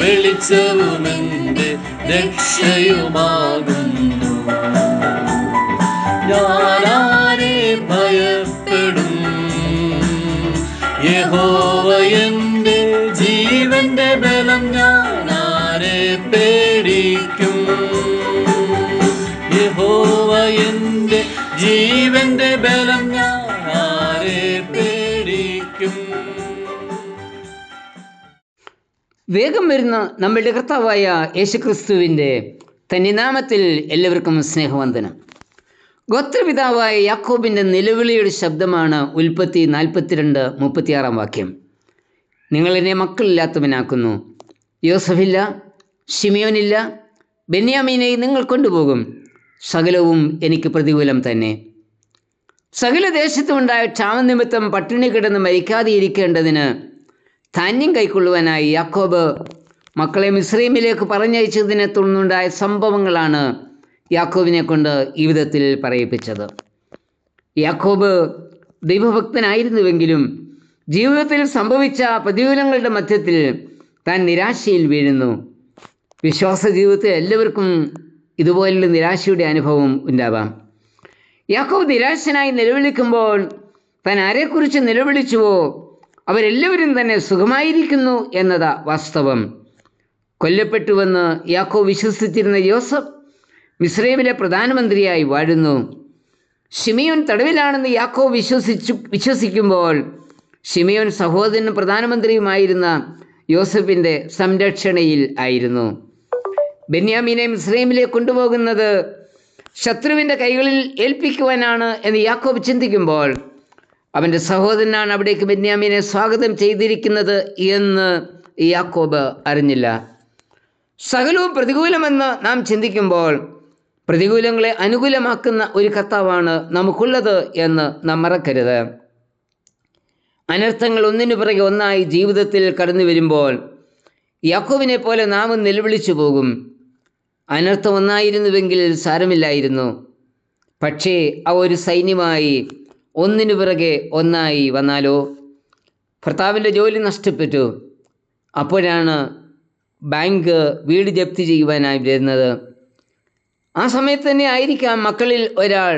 വെളിച്ചവും എന്റെ രക്ഷയുമാകുന്നു. ഞാനാരെ ഭയപ്പെടും? യഹോവ എന്റെ ജീവന്റെ ബലം ഞാനാരെ പേടിക്കും? യഹോവ എന്റെ ജീവന്റെ ബലം ഞാനാരെ വേഗം വരുന്ന നമ്മളുടെ കർത്താവായ യേശുക്രിസ്തുവിന്റെ തന്നിനാമത്തിൽ എല്ലാവർക്കും സ്നേഹവന്ദനം. ഗോത്രപിതാവായ യാക്കോബിന്റെ നിലവിളിയുടെ ശബ്ദമാണ് ഉൽപ്പത്തി നാൽപ്പത്തിരണ്ട് മുപ്പത്തിയാറാം വാക്യം. നിങ്ങളെന്നെ മക്കളില്ലാത്തവനാക്കുന്നു. യോസഫില്ല ഷിമിയോനില്ല ബെന്യാമീനെ നിങ്ങൾ കൊണ്ടുപോകും. സകലവും എനിക്ക് പ്രതികൂലം തന്നെ. സകല ദേശത്തുമുണ്ടായ ക്ഷാമനിമിത്തം പട്ടിണി കിടന്ന് മരിക്കാതെ ഇരിക്കേണ്ടതിന് ധാന്യം കൈക്കൊള്ളുവാനായി യാക്കോബ് മക്കളെ മിസ്രൈമിലേക്ക് പറഞ്ഞയച്ചതിനെ തുടർന്നുണ്ടായ സംഭവങ്ങളാണ് യാക്കോബിനെ കൊണ്ട് ഈ വിധത്തിൽ പറയിപ്പിച്ചത്. യാക്കോബ് ദൈവഭക്തനായിരുന്നുവെങ്കിലും ജീവിതത്തിൽ സംഭവിച്ച പ്രതികൂലങ്ങളുടെ മധ്യത്തിൽ താൻ നിരാശയിൽ വീഴുന്നു. വിശ്വാസ ജീവിതത്തിൽ എല്ലാവർക്കും ഇതുപോലുള്ള നിരാശയുടെ അനുഭവം ഉണ്ടാവാം. യാക്കോബ് നിരാശനായി നിലവിളിക്കുമ്പോൾ താൻ ആരെക്കുറിച്ച് നിലവിളിച്ചുവോ അവരെല്ലാവരും തന്നെ സുഖമായിരിക്കുന്നു എന്നതാ വാസ്തവം. കൊല്ലപ്പെട്ടുവെന്ന് യാക്കോ വിശ്വസിച്ചിരുന്ന യോസഫ് മിസ്രൈമിലെ പ്രധാനമന്ത്രിയായി വാഴുന്നു. ഷിമിയോൻ തടവിലാണെന്ന് യാക്കോ വിശ്വസിച്ചു വിശ്വസിക്കുമ്പോൾ ഷിമിയോൻ സഹോദരനും പ്രധാനമന്ത്രിയുമായിരുന്ന യോസഫിന്റെ സംരക്ഷണയിൽ ആയിരുന്നു. ബെന്യാമിനെ മിസ്രൈമിലേക്ക് കൊണ്ടുപോകുന്നത് ശത്രുവിന്റെ കൈകളിൽ ഏൽപ്പിക്കുവാനാണ് എന്ന് യാക്കോബ് ചിന്തിക്കുമ്പോൾ അവന്റെ സഹോദരനാണ് അവിടേക്ക് ബെന്യാമീനെ സ്വാഗതം ചെയ്തിരിക്കുന്നത് എന്ന് യാക്കോബ് അറിഞ്ഞില്ല. സകലവും പ്രതികൂലമെന്ന് നാം ചിന്തിക്കുമ്പോൾ പ്രതികൂലങ്ങളെ അനുകൂലമാക്കുന്ന ഒരു കർത്താവാണ് നമുക്കുള്ളത് എന്ന് നാം മറക്കരുത്. അനർത്ഥങ്ങൾ ഒന്നിനു പിറകെ ഒന്നായി ജീവിതത്തിൽ കടന്നു വരുമ്പോൾ യാക്കോബിനെ പോലെ നാം നിലവിളിച്ചു പോകും. അനർത്ഥം ഒന്നായിരുന്നുവെങ്കിൽ സാരമില്ലായിരുന്നു. പക്ഷേ ആ ഒരു സൈന്യമായി ഒന്നിനു പിറകെ ഒന്നായി വന്നാലോ? ഭർത്താവിന്റെ ജോലി നഷ്ടപ്പെട്ടു. അപ്പോഴാണ് ബാങ്ക് വീട് ജപ്തി ചെയ്യുവാനായി വരുന്നത്. ആ സമയത്ത് തന്നെ ആയിരിക്കാം മക്കളിൽ ഒരാൾ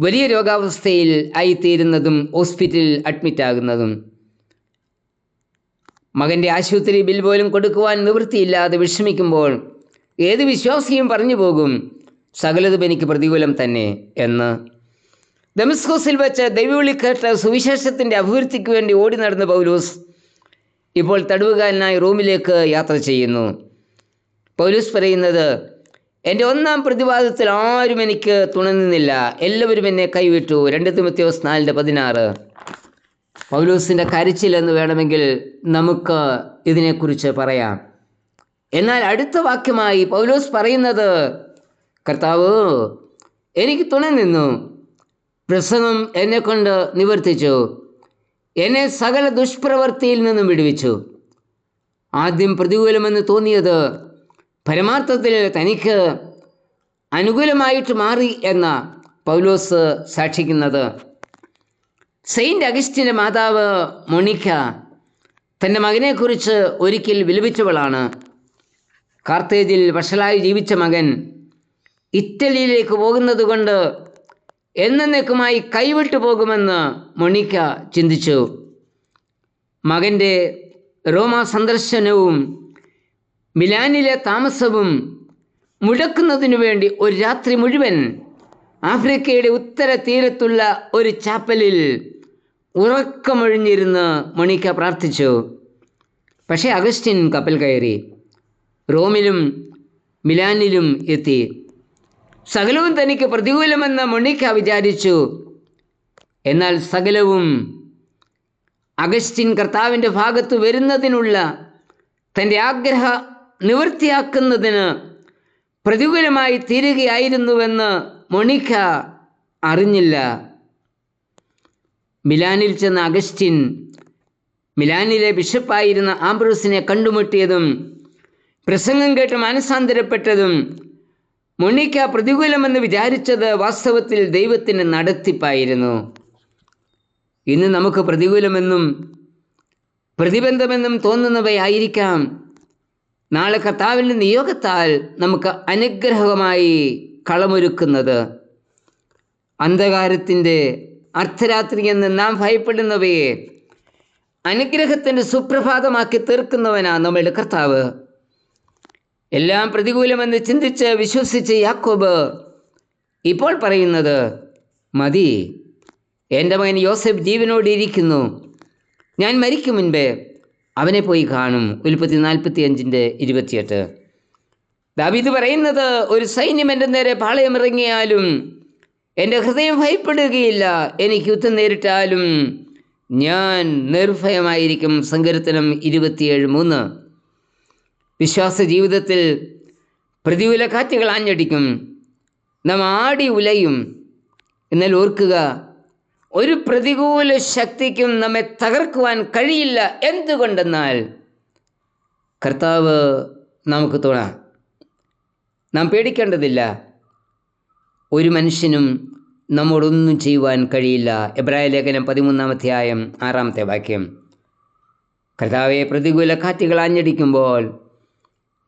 വലിയ രോഗാവസ്ഥയിൽ ആയിത്തീരുന്നതും ഹോസ്പിറ്റലിൽ അഡ്മിറ്റ് ആകുന്നതും. മകന്റെ ആശുപത്രി ബിൽ പോലും കൊടുക്കുവാൻ നിവൃത്തിയില്ലാതെ വിഷമിക്കുമ്പോൾ ഏത് വിശ്വാസിയും പറഞ്ഞു പോകും സകലതും എനിക്ക് പ്രതികൂലം തന്നെ എന്ന്. ദമസ്കോസിൽ വെച്ച് ദൈവവിളി കേട്ട സുവിശേഷത്തിന്റെ അഭിവൃദ്ധിക്ക് വേണ്ടി ഓടി നടന്ന പൗലൂസ് ഇപ്പോൾ തടവുകാരനായി റോമിലേക്ക് യാത്ര ചെയ്യുന്നു. പൗലൂസ് പറയുന്നത് എന്റെ ഒന്നാം പ്രതിവാദത്തിൽ ആരും എനിക്ക് തുണനിന്നില്ല എല്ലാവരും എന്നെ കൈവിട്ടു. രണ്ട് തിമത്യോസ് നാലിന്റെ പതിനാറ്. പൗലൂസിന്റെ കരച്ചിലെന്ന് വേണമെങ്കിൽ നമുക്ക് ഇതിനെക്കുറിച്ച് പറയാം. എന്നാൽ അടുത്ത വാക്യമായി പൗലോസ് പറയുന്നത് കർത്താവ് എനിക്ക് തുണ നിന്നു പ്രസംഗം എന്നെക്കൊണ്ട് നിവർത്തിച്ചു. എന്നെ സകല ദുഷ്പ്രവൃത്തിയിൽ നിന്നും വിടുവിച്ചു. ആദ്യം പ്രതികൂലമെന്ന് തോന്നിയത് പരമാർത്ഥത്തിൽ തനിക്ക് അനുകൂലമായിട്ട് മാറി എന്ന പൗലോസ് സാക്ഷിക്കുന്നത്. സെയിന്റ് അഗസ്റ്റിന്റെ മാതാവ് മൊണിക്ക തന്റെ മകനെക്കുറിച്ച് ഒരിക്കൽ വിലപിച്ചവളാണ്. കാർത്തേജിൽ വഷളായി ജീവിച്ച മകൻ ഇറ്റലിയിലേക്ക് പോകുന്നത് കൊണ്ട് എന്നേക്കുമായി കൈവിട്ടു പോകുമെന്ന് മൊണിക്ക ചിന്തിച്ചു. മകന്റെ റോമ സന്ദർശനവും മിലാനിലെ താമസവും മുടക്കുന്നതിനു വേണ്ടി ഒരു രാത്രി മുഴുവൻ ആഫ്രിക്കയുടെ ഉത്തര തീരത്തുള്ള ഒരു ചാപ്പലിൽ ഉറക്കമൊഴിഞ്ഞിരുന്ന് മൊണിക്ക പ്രാർത്ഥിച്ചു. പക്ഷേ അഗസ്റ്റിൻ കപ്പൽ കയറി. റോമിലും മിലാനിലും എത്തി. സകലവും തനിക്ക് പ്രതികൂലമെന്ന് മൊണിക്ക വിചാരിച്ചു. എന്നാൽ സകലവും അഗസ്റ്റിൻ കർത്താവിന്റെ ഭാഗത്ത് വരുന്നതിനുള്ള തന്റെ ആഗ്രഹ നിവൃത്തിയാക്കുന്നതിന് പ്രതികൂലമായി തീരുകയായിരുന്നുവെന്ന് മൊണിക്ക അറിഞ്ഞില്ല. മിലാനിൽ ചെന്ന അഗസ്റ്റിൻ മിലാനിലെ ബിഷപ്പായിരുന്ന ആംബ്രോസിനെ കണ്ടുമുട്ടിയതും പ്രസംഗം കേട്ട് മാനസാന്തരപ്പെട്ടതും മൊണിക്ക പ്രതികൂലമെന്ന് വിചാരിച്ചത് വാസ്തവത്തിൽ ദൈവത്തിന്റെ നടത്തിപ്പായിരുന്നു. ഇന്ന് നമുക്ക് പ്രതികൂലമെന്നും പ്രതിബന്ധമെന്നും തോന്നുന്നവയായിരിക്കാം. നാളെ കർത്താവിന്റെ നിയോഗത്താൽ നമുക്ക് അനുഗ്രഹമായി കളമൊരുക്കുന്നത്. അന്ധകാരത്തിന്റെ അർദ്ധരാത്രി എന്ന് നാം ഭയപ്പെടുന്നവയെ അനുഗ്രഹത്തിന്റെ സുപ്രഭാതമാക്കി തീർക്കുന്നവനാണ് നമ്മളുടെ കർത്താവ്. എല്ലാം പ്രതികൂലമെന്ന് ചിന്തിച്ച് വിശ്വസിച്ച് യാക്കോബ് ഇപ്പോൾ പറയുന്നത് മതി എന്റെ മകൻ യോസഫ് ജീവനോടെ ഇരിക്കുന്നു. ഞാൻ മരിക്കും മുൻപേ അവനെ പോയി കാണും. ഉൽപ്പത്തി നാൽപ്പത്തി അഞ്ചിന്റെ ഇരുപത്തിയെട്ട്. ദാവീദ് പറയുന്നത് ഒരു സൈന്യം എന്റെ നേരെ പാളയമിറങ്ങിയാലും എന്റെ ഹൃദയം ഭയപ്പെടുകയില്ല. എനിക്ക് യുദ്ധം നേരിട്ടാലും ഞാൻ നിർഭയമായിരിക്കും. സങ്കീർത്തനം ഇരുപത്തിയേഴ് മൂന്ന്. വിശ്വാസ ജീവിതത്തിൽ പ്രതികൂല കാറ്റുകൾ ആഞ്ഞടിക്കും. നാം ആടി ഉലയും. എന്നാൽ ഓർക്കുക ഒരു പ്രതികൂല ശക്തിക്കും നമ്മെ തകർക്കുവാൻ കഴിയില്ല എന്തുകൊണ്ടെന്നാൽ കർത്താവ് നമുക്ക് തുണ. നാം പേടിക്കേണ്ടതില്ല. ഒരു മനുഷ്യനും നമ്മോടൊന്നും ചെയ്യുവാൻ കഴിയില്ല. എബ്രായ ലേഖനം പതിമൂന്നാം അധ്യായം ആറാമത്തെ വാക്യം. കർത്താവെ പ്രതികൂല കാറ്റുകൾ ആഞ്ഞടിക്കുമ്പോൾ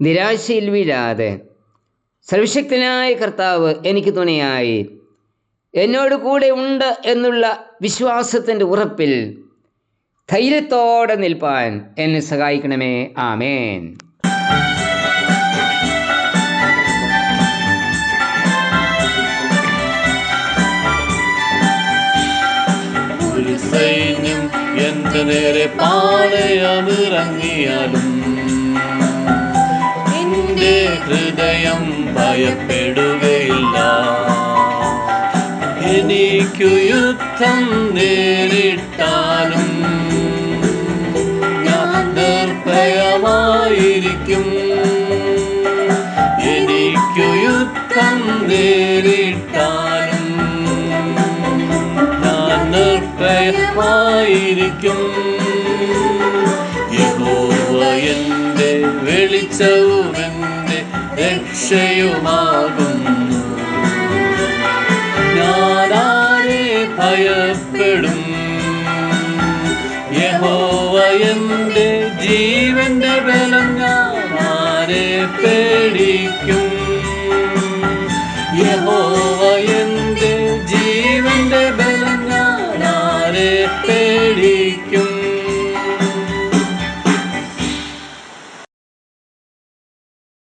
നിരാശയിൽ വീഴാതെ സർവശക്തനായ കർത്താവ് എനിക്ക് തുണയായി. എന്നോട് കൂടെ ഉണ്ട് എന്നുള്ള വിശ്വാസത്തിന്റെ ഉറപ്പിൽ ധൈര്യത്തോടെ നിൽപ്പാൻ എന്നെ സഹായിക്കണമേ. ആമേൻ. സൈന്യം എന്റെ നേരെ പാളയമിറങ്ങിയാലും ഹൃദയം ഭയപ്പെടുകയില്ല. എനിക്കു യുദ്ധം നേരിട്ടാലും ഞാൻ നിർഭയമായിരിക്കും. എനിക്കു യുദ്ധം നേരിട്ടാലും ഞാൻ നിർഭയമായിരിക്കും. യഹോവ എന്റെ വെളിച്ചവും എന്റെ രക്ഷയുമാകുന്നു. ഞാനാരെ ഭയപ്പെടും. യഹോവയന്റെ ജീവന്റെ ബലം ഞാനാരെ പേടിക്കും. യഹോവ